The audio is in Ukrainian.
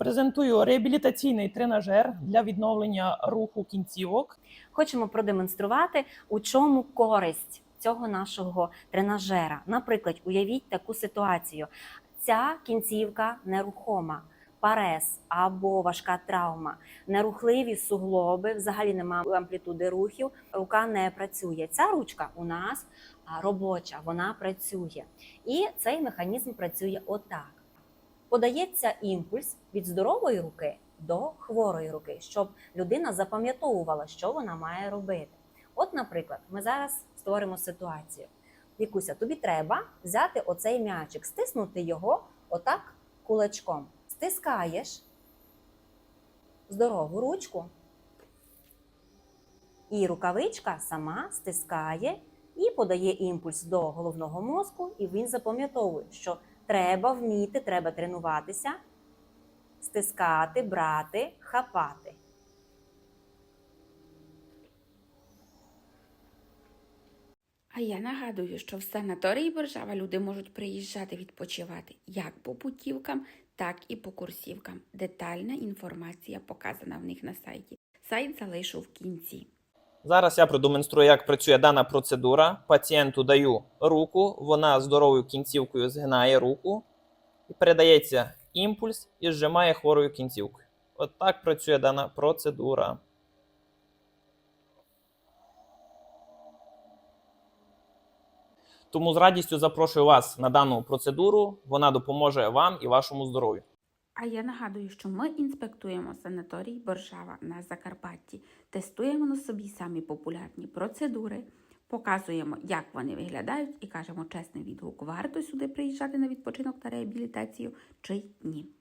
Презентую реабілітаційний тренажер для відновлення руху кінцівок. Хочемо продемонструвати, у чому користь цього нашого тренажера. Наприклад, уявіть таку ситуацію: ця кінцівка нерухома. Парез або важка травма, нерухливі суглоби, взагалі немає амплітуди рухів, рука не працює. Ця ручка у нас робоча, вона працює. І цей механізм працює отак. Подається імпульс від здорової руки до хворої руки, щоб людина запам'ятовувала, що вона має робити. От, наприклад, ми зараз створимо ситуацію. Вікуся, тобі треба взяти оцей м'ячик, стиснути його отак кулачком. Стискаєш здорову ручку, і рукавичка сама стискає і подає імпульс до головного мозку, і він запам'ятовує, що треба вміти, треба тренуватися, стискати, брати, хапати. А я нагадую, що в санаторії Боржава люди можуть приїжджати відпочивати як по путівкам, так і по курсівкам. Детальна інформація показана в них на сайті. Сайт залишу в кінці. Зараз я продемонструю, як працює дана процедура. Пацієнту даю руку, вона здоровою кінцівкою згинає руку і передається імпульс і зжимає хворою кінцівкою. От так працює дана процедура. Тому з радістю запрошую вас на дану процедуру. Вона допоможе вам і вашому здоров'ю. А я нагадую, що ми інспектуємо санаторій Боржава на Закарпатті, тестуємо на собі самі популярні процедури, показуємо, як вони виглядають, і кажемо чесний відгук, варто сюди приїжджати на відпочинок та реабілітацію чи ні.